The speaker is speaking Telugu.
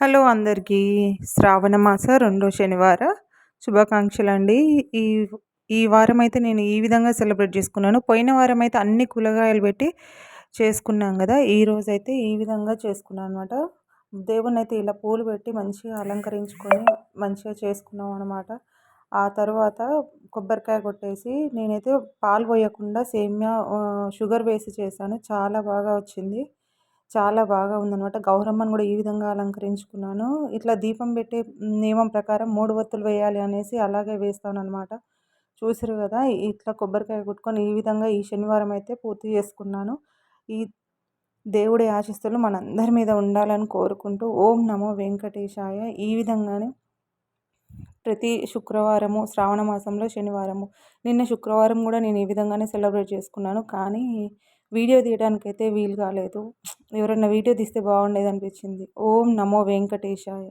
హలో అందరికీ. శ్రావణ మాస రెండో శనివార శుభాకాంక్షలు అండి ఈ ఈ వారం అయితే నేను ఈ విధంగా సెలబ్రేట్ చేసుకున్నాను. పోయిన వారం అయితే అన్ని కూరగాయలు పెట్టి చేసుకున్నాం కదా. ఈ రోజు అయితే ఈ విధంగా చేసుకున్నాను అనమాట దేవుని అయితే ఇలా పూలు పెట్టి మంచిగా అలంకరించుకొని మంచిగా చేసుకున్నాం అనమాట ఆ తర్వాత కొబ్బరికాయ కొట్టేసి నేనైతే పాలు పోయకుండా సేమ్యా షుగర్ వేసి చేశాను. చాలా బాగా వచ్చింది. చాలా బాగా ఉందనమాట గౌరమ్మను కూడా ఈ విధంగా అలంకరించుకున్నాను. ఇట్లా దీపం పెట్టే నియమం ప్రకారం మూడు వత్తులు వేయాలి అనేసి అలాగే వేస్తాను అనమాట చూసారు కదా ఇట్లా కొబ్బరికాయ కొట్టుకొని ఈ విధంగా ఈ శనివారం అయితే పూర్తి చేసుకున్నాను. ఈ దేవుడి ఆశిస్తులు మనందరి మీద ఉండాలని కోరుకుంటూ ఓం నమో వెంకటేశాయ. ఈ విధంగానే ప్రతి శుక్రవారము శ్రావణ మాసంలో శనివారము. నిన్న శుక్రవారం కూడా నేను ఈ విధంగానే సెలబ్రేట్ చేసుకున్నాను. కానీ వీడియో తీయడానికైతే వీలు కాలేదు. ఎవరైనా వీడియో తీస్తే బాగుండేది అనిపించింది. ఓం నమో వెంకటేశాయ.